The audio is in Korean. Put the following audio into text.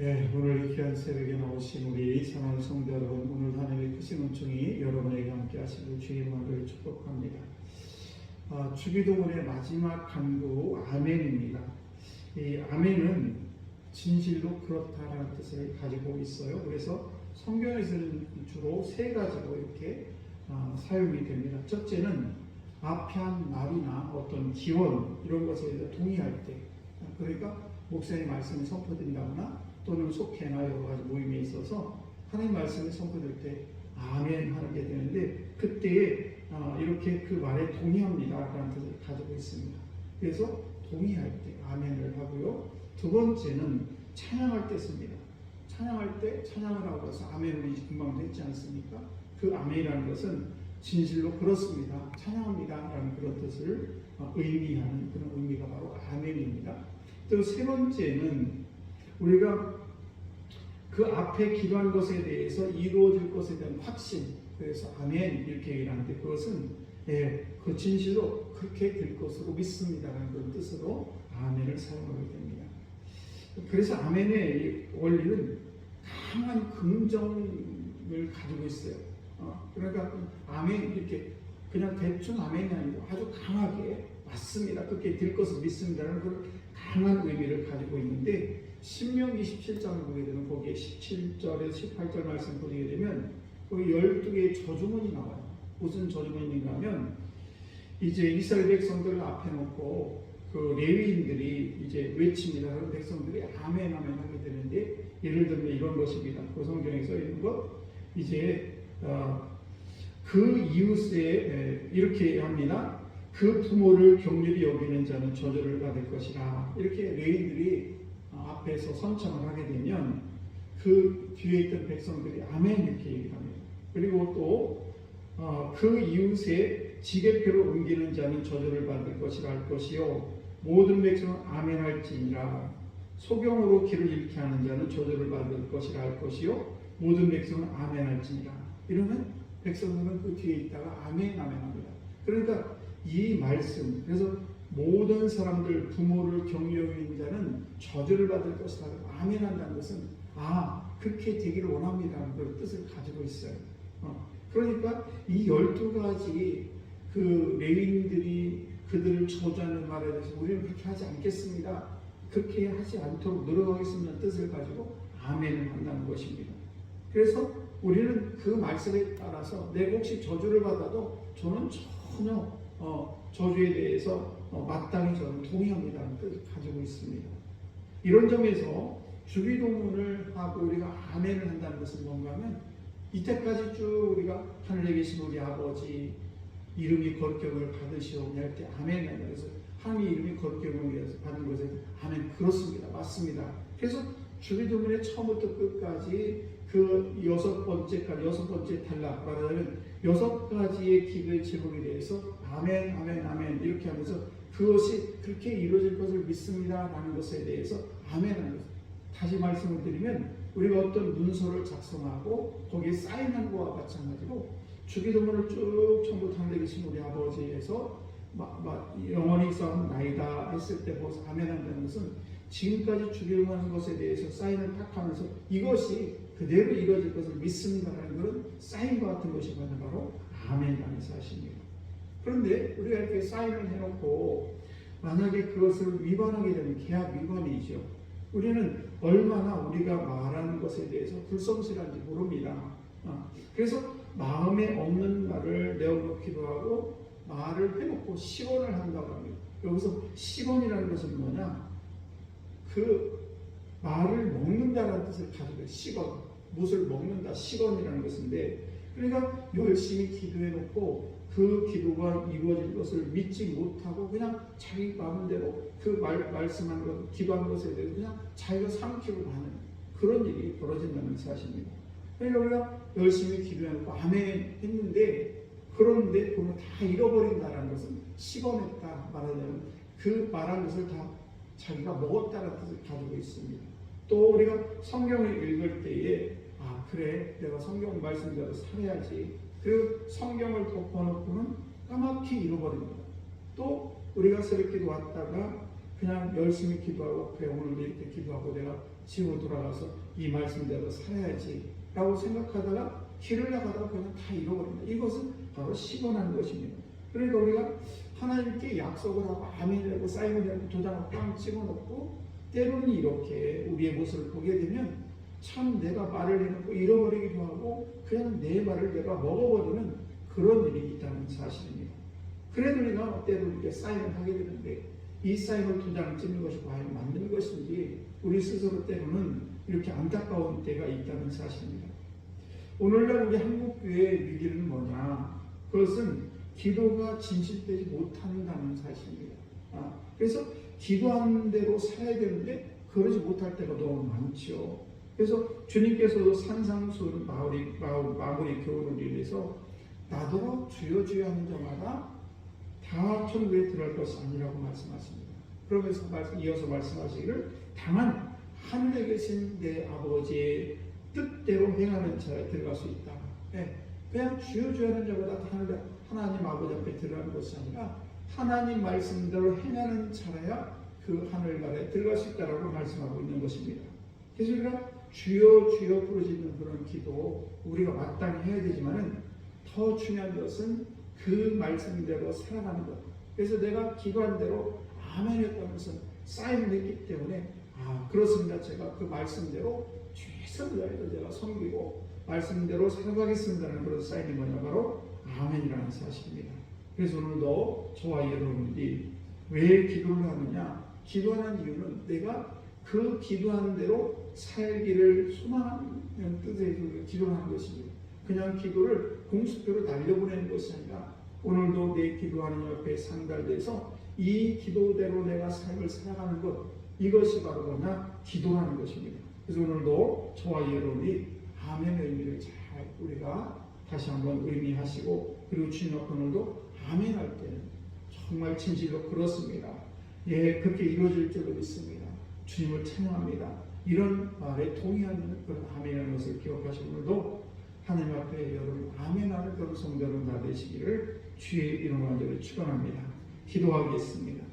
예, 오늘 귀한 새벽에 나오신 우리 사랑하는 성도 여러분, 오늘 하나님의 크신 은총이 여러분에게 함께 하시길 주님을 축복합니다. 아, 주기도문의 마지막 간구 아멘입니다. 이 아멘은 진실로 그렇다라는 뜻을 가지고 있어요. 그래서 성경에서는 주로 세 가지로 이렇게 아, 사용이 됩니다. 첫째는 앞한 말이나 어떤 기원 이런 것에 동의할 때, 그러니까 목사님 말씀이 선포된다거나 또는 속회나 여러 가지 모임에 있어서 하나님 말씀이 선포될 때 아멘 하게 되는데 그때에 아, 이렇게 그 말에 동의합니다 라는 뜻을 가지고 있습니다. 그래서 동의할 때 아멘을 하고요. 두 번째는 찬양할 때 씁니다. 찬양할 때 찬양을 하고 해서 아멘을 금방 했지 않습니까? 그 아멘이라는 것은 진실로 그렇습니다. 찬양합니다 라는 그런 뜻을 어, 의미하는 그런 의미가 바로 아멘입니다. 또 세 번째는 우리가 그 앞에 기도한 것에 대해서 이루어질 것에 대한 확신, 그래서 아멘 이렇게 얘기를 하는데 그것은 예, 그 진실로 그렇게 될 것으로 믿습니다라는 그런 뜻으로 아멘을 사용하게 됩니다. 그래서 아멘의 원리는 강한 긍정을 가지고 있어요. 어, 그러니까 아멘 이렇게 그냥 대충 아멘이 아니고 아주 강하게 맞습니다. 그렇게 될 것을 믿습니다라는 그런 강한 의미를 가지고 있는데 신명기 17장을 보게 되면 거기에 17절에서 18절 말씀 보게 되면 거기 12개의 저주문이 나와요. 무슨 저주문인가 하면 이제 이스라엘 백성들을 앞에 놓고 그 레위인들이 이제 외칩니다. 그런 백성들이 아멘 아멘 하게 되는데 예를 들면 이런 것입니다. 그 성경에서 이런 것 이제 어, 그 이웃에 이렇게 합니다. 그 부모를 경률히 여기는 자는 저주를 받을 것이라. 이렇게 레인들이 앞에서 선창을 하게 되면 그 뒤에 있던 백성들이 아멘 이렇게 얘기를 합니다. 그리고 또그 어, 이웃의 지게표를 옮기는 자는 저주를 받을 것이라 할 것이요 모든 백성은 아멘 할지니라 소경으로 길을 잃게 하는 자는 저주를 받을 것이라 할 것이요 모든 백성은 아멘 할지니라 이러면 백성들은 그 뒤에 있다가 아멘 아멘 합니다. 그러니까 이 말씀 그래서 모든 사람들 부모를 경유하는 자는 저주를 받을 것이다. 아멘 한다는 것은 아 그렇게 되기를 원합니다는 그 뜻을 가지고 있어요. 어, 그러니까 이 열두 가지 그 레위인들이 그들을 저주하는 말에 대해서 우리는 그렇게 하지 않겠습니다. 그렇게 하지 않도록 노력하겠습니다. 뜻을 가지고 아멘을 한다는 것입니다. 그래서 우리는 그 말씀에 따라서 내가 혹시 저주를 받아도 저는 전혀 어, 저주에 대해서 어, 마땅히 저는 동의합니다는 뜻을 가지고 있습니다. 이런 점에서 주기도문을 하고 우리가 아멘을 한다는 것은 뭔가 하면 이때까지 쭉 우리가 하늘에 계신 우리 아버지 이름이 거룩경을 받으시오니 할 때 아멘 한다 그래서 하나님의 이름이 거룩경을 받은 것에 아멘 그렇습니다. 맞습니다. 그래서 주기도문의 처음부터 끝까지 그 여섯 번째까지 여섯 번째 탈락 말하자면 여섯 가지의 기도의 제목에 대해서 아멘 아멘 아멘 이렇게 하면서 그것이 그렇게 이루어질 것을 믿습니다라는 것에 대해서 아멘하는 것. 다시 말씀을 드리면 우리가 어떤 문서를 작성하고 거기에 사인한 거와 마찬가지로 주기도문을 쭉 처음부터 하늘에 계신 우리 아버지에서 마, 마, 영원히 싸운 나이다 했을 때 거기서 아멘한다는 것은 지금까지 주기도문하는 것에 대해서 사인을 딱 하면서 이것이 그대로 이루어질 것을 믿습니다라는 그런 사인과 같은 것이 바로 아멘이라는 사실입니다. 그런데 우리가 이렇게 사인을 해놓고 만약에 그것을 위반하게 되면 계약 위반이죠. 우리는 얼마나 우리가 말하는 것에 대해서 불성실한지 모릅니다. 어, 그래서 마음에 없는 말을 내어놓기도 하고 말을 해놓고 시원을 한다고 합니다. 여기서 시원이라는 것은 뭐냐? 그 말을 먹는다는 뜻을 가지고 시건, 무엇을 먹는다, 시건이라는 것인데 그러니까 열심히 기도해놓고 그 기도가 이루어질 것을 믿지 못하고 그냥 자기 마음대로 그 말, 말씀한 것, 기도한 것에 대해서 그냥 자기가 삼키고 가는 그런 일이 벌어진다는 사실입니다. 그러니까 우리가 열심히 기도해놓고 아멘 했는데 그런데 그걸 다 잃어버린다는 것은 시건했다 말하자면 그 말한 것을 다 자기가 먹었다는 뜻을 가지고 있습니다. 또 우리가 성경을 읽을 때에 아 그래 내가 성경 말씀대로 살아야지 그 성경을 덮어놓고는 까맣게 잃어버립니다. 또 우리가 새벽 기도 왔다가 그냥 열심히 기도하고 그래 오늘 이렇게 기도하고 내가 지고 돌아가서 이 말씀대로 살아야지 라고 생각하다가 길을 나가다가 그냥 다 잃어버린다. 이것은 바로 시건하는 것입니다. 그러니까 우리가 하나님께 약속을 하고 아멘이라고 사인을 도장을 빵 찍어놓고 때로는 이렇게 우리의 모습을 보게 되면 참 내가 말을 해놓고 잃어버리기도 하고 그냥 내 말을 내가 먹어버리는 그런 일이 있다는 사실입니다. 그래도 우리가 때로 이렇게 사인을 하게 되는데 이 사인을 도장을 찍는 것이 과연 맞는 것인지 우리 스스로 때로는 이렇게 안타까운 때가 있다는 사실입니다. 오늘날 우리 한국교회의 위기는 뭐냐? 그것은 기도가 진실되지 못한다는 사실입니다. 아, 그래서 기도하는 대로 살아야 되는데 그러지 못할 때가 너무 많죠. 그래서 주님께서도 산상수훈 마무리, 마무리 교훈을 위해서 나더러 주여 주여 하는 자마다 다 천국에 들어갈 것이 아니라고 말씀하십니다. 그러면서 이어서 말씀하시기를 다만 하늘에 계신 내 아버지의 뜻대로 행하는 자에 들어갈 수 있다. 네. 그냥 주여 주여 하는 자보다 하나님 아버지 앞에 들어가는 것이 아니라 하나님 말씀대로 행하는 자라야 그 하늘나라에 들어갈 수 있다라고 말씀하고 있는 것입니다. 그래서 우리가 주여 주여 부르짖는 그런 기도 우리가 마땅히 해야 되지만은 더 중요한 것은 그 말씀대로 살아가는 것. 그래서 내가 기도한 대로 아멘 했다면서 사인을 했기 때문에 아 그렇습니다. 제가 그 말씀대로 최선을 다해서 제가 섬기고 말씀대로 살아가겠습니다는 그런 사인이 뭐냐 바로 아멘이라는 사실입니다. 그래서 오늘도 저와 여러분들이 왜 기도를 하느냐? 기도하는 이유는 내가 그 기도하는 대로 살기를 소망하는 뜻에 기도하는 것입니다. 그냥 기도를 공수표로 날려보내는 것이 아니라 오늘도 내 기도하는 옆에 상달돼서 이 기도대로 내가 삶을 살아가는 것 이것이 바로 뭐냐 기도하는 것입니다. 그래서 오늘도 저와 여러분이 아멘의 의미를 잘 우리가 다시 한번 의미하시고 그리고 주님 앞에 오늘도 아멘 할 때는 정말 진실로 그렇습니다. 예 그렇게 이루어질 줄로 믿습니다. 주님을 찬양합니다. 이런 말에 동의하는 그런 아멘이라는 것을 기억하시고 오늘도 하나님 앞에 여러분 아멘하는 그런 성도는 다 되시기를 주의 이름으로 축원합니다. 기도하겠습니다.